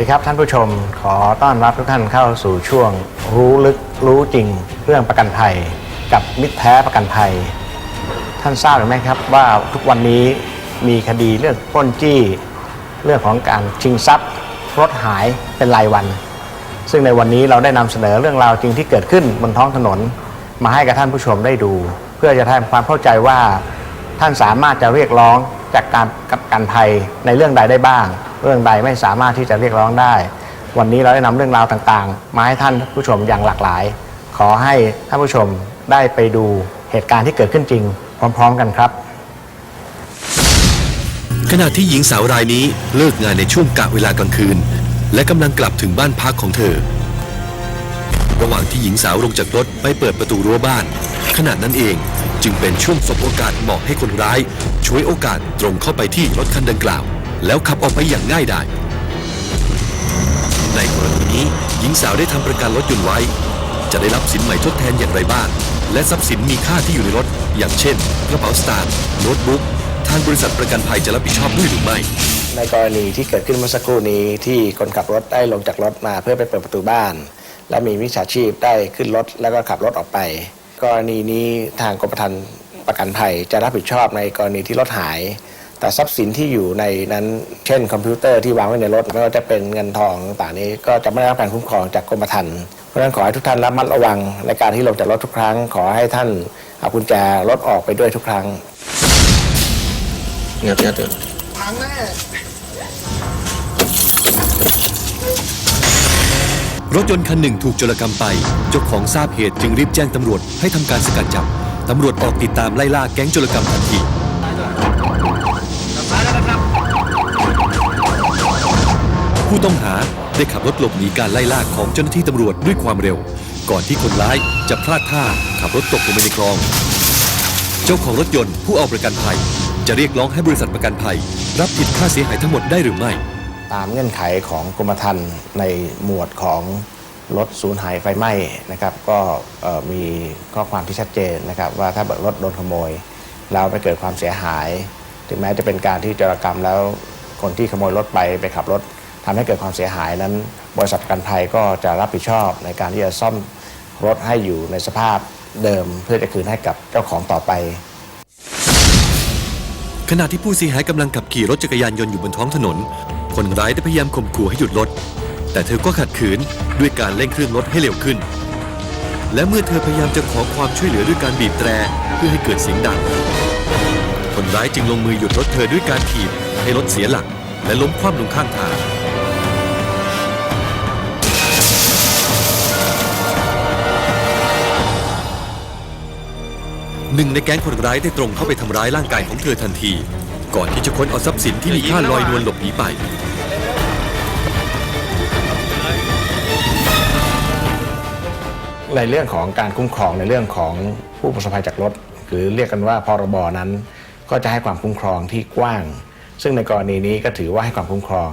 ดีครับท่านผู้ชมขอต้อนรับทุกท่านเข้าสู่ช่วงรู้ลึกรู้จริงเรื่องประกันภัย กับมิตรแท้ประกันภัย ท่านทราบหรือไม่ครับว่าทุกวันนี้มีคดีเรื่องปล้นจี้ เรื่องของการชิงทรัพย์รถหายเป็นรายวัน ซึ่งในวันนี้เราได้นำเสนอเรื่องราวจริงที่เกิดขึ้นบนท้องถนน มาให้กับท่านผู้ชมได้ดู เพื่อจะทำความเข้าใจว่าท่านสามารถจะเรียกร้องจากการกับการภัยในเรื่องใดได้บ้าง เรื่องใดไม่สามารถที่จะเรียกร้องได้ วันนี้เราได้นำเรื่องราวต่างๆ มาให้ท่านผู้ชมอย่างหลากหลาย ขอให้ท่านผู้ชมได้ไปดูเหตุการณ์ที่เกิดขึ้นจริง พร้อม ๆ กันครับ ขณะที่หญิงสาวรายนี้เลิกงานในช่วงกะเวลากลางคืน และกำลังกลับถึงบ้านพักของเธอ ระหว่างที่หญิงสาวลงจากรถไปเปิดประตูรั้วบ้าน ขณะนั้นเองจึงเป็นช่วงสบโอกาสเหมาะให้คนร้ายช่วยโอกาสตรงเข้าไปที่รถคันดังกล่าว แล้วขับออกไปอย่างง่ายดายในกรณีนี้หญิงสาวได้ทำประกันรถยนต์ไว้ จะได้รับสินใหม่ทดแทนอย่างไรบ้าง และทรัพย์สินมีค่าที่อยู่ในรถ อย่างเช่น กระเป๋าสตางค์โน้ตบุ๊กทางบริษัทประกันภัยจะรับผิดชอบด้วยหรือไม่ ในกรณีที่เกิดขึ้นเมื่อสักครู่นี้ที่คนขับรถได้ลงจากรถมาเพื่อไปเปิดประตูบ้าน และมีมิจฉาชีพได้ขึ้นรถแล้วก็ขับรถออกไป กรณีนี้ทางกรมธรรม์ประกันภัยจะรับผิดชอบในกรณีที่รถหาย แต่ทรัพย์สินที่อยู่ในนั้น เช่น คอมพิวเตอร์ที่วางไว้ในรถไม่ว่าจะเป็นเงินทองต่างๆนี้ ก็จะไม่ได้รับการคุ้มครองจากกรมธรรม์เพราะฉะนั้นขอให้ทุกท่านระมัดระวังในการที่ลงจากรถทุกครั้ง ขอให้ท่านเอากุญแจรถออกไปด้วยทุกครั้งงัดงัดเถอะรถยนต์คันหนึ่งถูกโจรกรรมไป เจ้าของทราบเหตุจึงรีบแจ้งตำรวจให้ทำการสกัดจับ ตำรวจออกติดตามไล่ล่าแก๊งโจรกรรมทันที ผู้ต้องหาได้ขับรถหลบหนีการไล่ล่าของเจ้าหน้าที่ตำรวจด้วยความเร็ว ก่อนที่คนร้ายจะพลาดท่าขับรถตกลงไปในคลอง เจ้าของรถยนต์ผู้เอาประกันภัย จะเรียกร้องให้บริษัทประกันภัย รับผิดค่าเสียหายทั้งหมดได้หรือไม่ ตามเงื่อนไขของกรมธรรม์ในหมวดของรถสูญหายไฟไหม้นะครับ ก็มีข้อความที่ชัดเจนนะครับ ว่าถ้ารถโดนขโมย แล้วไปเกิดความเสียหาย ถึงแม้จะเป็นการที่จารกรรมแล้วคนที่ขโมยรถไปไปขับรถ ทำให้เกิดความเสียหายนั้น บริษัทประกันภัยก็จะรับผิดชอบในการที่จะซ่อมรถให้อยู่ในสภาพเดิมเพื่อจะคืนให้กับเจ้าของต่อไป ขณะที่ผู้เสียหายกำลังขับขี่รถจักรยานยนต์อยู่บนท้องถนน คนร้ายได้พยายามข่มขู่ให้หยุดรถ แต่เธอก็ขัดขืนด้วยการเร่งเครื่องรถให้เร็วขึ้น และเมื่อเธอพยายามจะขอความช่วยเหลือด้วยการบีบแตรเพื่อให้เกิดเสียงดัง คนร้ายจึงลงมือหยุดรถเธอด้วยการถีบให้รถเสียหลัก และล้มคว่ำลงข้างทาง นึ่งในแก๊งคนร้ายได้ตรงเข้าไปทำร้ายร่างกายของเธอทันที ก่อนที่จะค้นเอาทรัพย์สินที่มีค่าลอยนวลหลบหนีไป ในเรื่องของการคุ้มครองในเรื่องของผู้ประสบภัยจากรถ หรือเรียกกันว่าพรบนั้น ก็จะให้ความคุ้มครองที่กว้าง ซึ่งในกรณีนี้ก็ถือว่าให้ความคุ้มครอง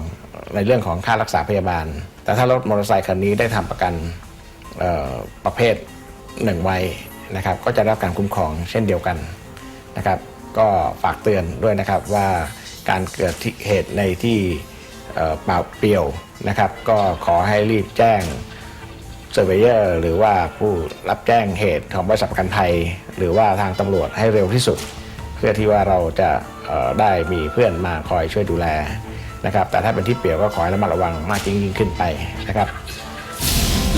ในเรื่องของค่ารักษาพยาบาล แต่ถ้ารถมอเตอร์ไซคันนี้ได้ทำประกันประเภทหนึ่งไว นะครับก็จะรับการคุ้มครองเช่นเดียวกันนะครับก็ฝากเตือนด้วยนะครับว่าการเกิดเหตุในที่เปล่าเปลี่ยวนะครับ ก็ขอให้รีบแจ้งเซอร์เวเยอร์หรือว่าผู้รับแจ้งเหตุของบริษัทประกันภัย หรือว่าทางตำรวจให้เร็วที่สุด เพื่อที่ว่าเราจะได้มีเพื่อนมาคอยช่วยดูแลนะครับ แต่ถ้าเป็นที่เปลี่ยวก็ขอให้ระมัดระวังมากยิ่งขึ้นไปนะครับ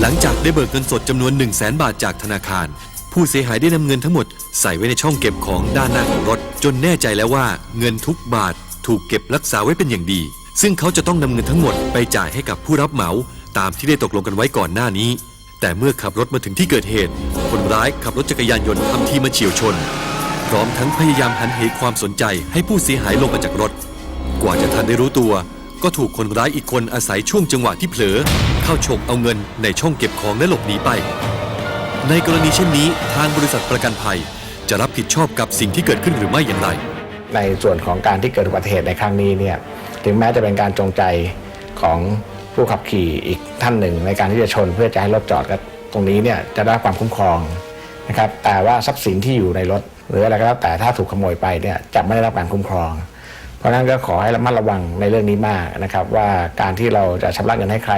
หลังจากได้เบิกเงินสดจำนวน 1 0 0 0 0แบาทจากธนาคาร ผู้เสียหายได้นำเงินทั้งหมดใส่ไว้ในช่องเก็บของด้านหน้าของรถ จนแน่ใจแล้วว่าเงินทุกบาทถูกเก็บรักษาไว้เป็นอย่างดี ซึ่งเขาจะต้องนำเงินทั้งหมดไปจ่ายให้กับผู้รับเหมาตามที่ได้ตกลงกันไว้ก่อนหน้านี้ แต่เมื่อขับรถมาถึงที่เกิดเหตุ คนร้ายขับรถจักรยานยนต์ทำทีมาเฉียวชน พร้อมทั้งพยายามหันเหความสนใจให้ผู้เสียหายลงมาจากรถ กว่าจะทันได้รู้ตัว ก็ถูกคนร้ายอีกคนอาศัยช่วงจังหวะที่เผลอ เข้าฉกเอาเงินในช่องเก็บของและหลบหนีไป ในกรณีเช่นนี้ทางบริษัทประกันภัย จะรับผิดชอบกับสิ่งที่เกิดขึ้นหรือไม่อย่างไร ในส่วนของการที่เกิดอุบัติเหตุในครั้งนี้เนี่ยถึงแม้จะเป็นการจงใจของผู้ขับขี่อีกท่านหนึ่ง ในการที่จะชนเพื่อจะให้รถจอดก็ตรงนี้เนี่ยจะได้ความคุ้มครองนะครับแต่ว่าทรัพย์สินที่อยู่ในรถ หรืออะไรก็แล้วแต่ถ้าถูกขโมยไปเนี่ยจะไม่ได้รับการคุ้มครอง เพราะฉะนั้นก็ขอให้ระมัดระวังในเรื่องนี้มากนะครับว่าการที่เราจะชำระเงินให้ใคร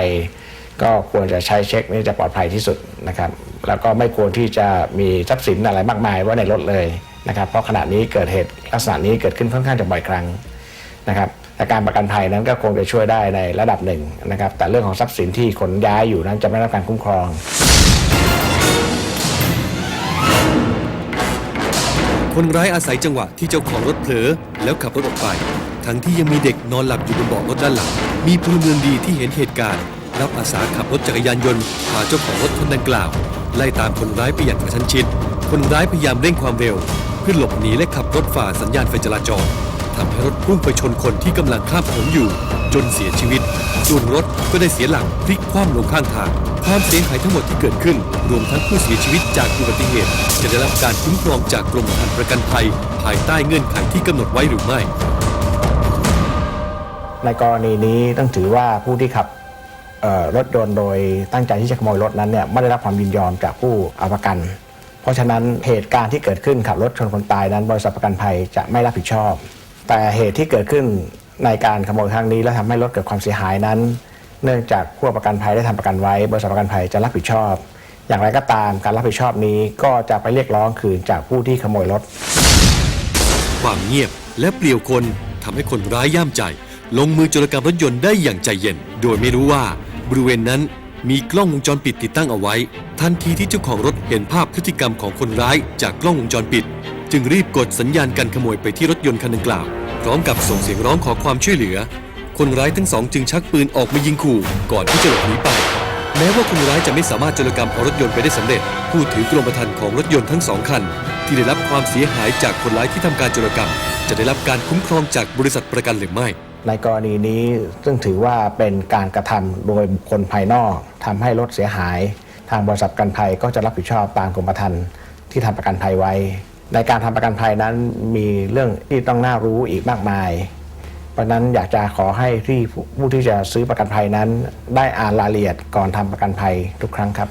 ก็ควรจะใช้เช็คนี่จะปลอดภัยที่สุดนะครับ แล้วก็ไม่ควรที่จะมีทรัพย์สินอะไรมากมายไว่าในรถเลยนะครับ เพราะขณะนี้เกิดเหตุลักษณะนี้เกิดขึ้นค่อนข้างจะบ่อยครั้งนะครับแต่การประกันภัยนั้นก็คงจะช่วยได้ในระดับหนึ่งนะครับ แต่เรื่องของทรัพย์สินที่ขนย้ายอยู่นั้นจะไม่รับการคุ้มครองคนร้ายอาศัยจังหวะที่เจ้าของรถเผลอแล้วขับรถออกไป ทั้งที่ยังมีเด็กนอนหลับอยู่บนเบาะรถด้านหลัง มีพลเมืองดีที่เห็นเหตุการณ์ รับอาสาขับรถจักรยานยนต์พาเจ้าของรถคนดังกล่าว ไล่ตามคนร้ายไปอย่างกระชั้นชิด คนร้ายพยายามเร่งความเร็ว เพื่อหลบหนีและขับรถฝ่าสัญญาณไฟจราจรทำให้รถพุ่งไปชนคนที่กำลังข้ามถนนอยู่ จนเสียชีวิต ส่วนรถก็ได้เสียหลักพลิกคว่ำลงข้างทาง ความเสียหายทั้งหมดที่เกิดขึ้น รวมทั้งผู้เสียชีวิตจากอุบัติเหตุ จะได้รับการคุ้มครองจากกรมธรรม์ประกันภัย ภายใต้เงื่อนไขที่กำหนดไว้หรือไม่ ในกรณีนี้ต้องถือว่าผู้ที่ขับ รถยนต์โดยตั้งใจที่จะขโมยรถนั้นเนี่ยไม่ได้รับความยินยอมจากผู้เอาประกัน เพราะฉะนั้นเหตุการณ์ที่เกิดขึ้นขับรถชนคนตายนั้นบริษัทประกันภัยจะไม่รับผิดชอบ แต่เหตุที่เกิดขึ้นในการขโมยครั้งนี้ และทำให้รถเกิดความเสียหายนั้น เนื่องจากผู้ประกันภัยได้ทำประกันไว้ บริษัทประกันภัยจะรับผิดชอบ อย่างไรก็ตามการรับผิดชอบนี้ก็จะไปเรียกร้องคืนจากผู้ที่ขโมยรถ ความเงียบและเปลี่ยวคนทำให้คนร้ายย่ามใจ ลงมือโจรกรรมรถยนต์ได้อย่างใจเย็น โดยไม่รู้ว่า บริเวณนั้นมีกล้องวงจรปิดติดตั้งเอาไว้ ทันทีที่เจ้าของรถเห็นภาพพฤติกรรมของคนร้ายจากกล้องวงจรปิด จึงรีบกดสัญญาณการขโมยไปที่รถยนต์คันดังกล่าวพร้อมกับส่งเสียงร้องขอความช่วยเหลือ คนร้ายทั้งสองจึงชักปืนออกมายิงขู่ก่อนที่จะหลบหนีไป แม้ว่าคนร้ายจะไม่สามารถโจรกรรมเอารถยนต์ไปได้สำเร็จ ผู้ถือกรมธรรม์ของรถยนต์ทั้งสองคัน ที่ได้รับความเสียหายจากคนร้ายที่ทำการโจรกรรม จะได้รับการคุ้มครองจากบริษัทประกันหรือไม่ ในกรณีนี้ซึ่งถือว่าเป็นการกระทำโดยบุคคลภายนอกทำให้รถเสียหาย ทางบริษัทประกันภัยก็จะรับผิดชอบตามกรมธรรม์ที่ทำประกันภัยไว้ ในการทำประกันภัยนั้นมีเรื่องที่ต้องน่ารู้อีกมากมาย เพราะนั้นอยากจะขอให้ที่ผู้ผู้ที่จะซื้อประกันภัยนั้น ได้อ่านรายละเอียดก่อนทำประกันภัยทุกครั้งครับ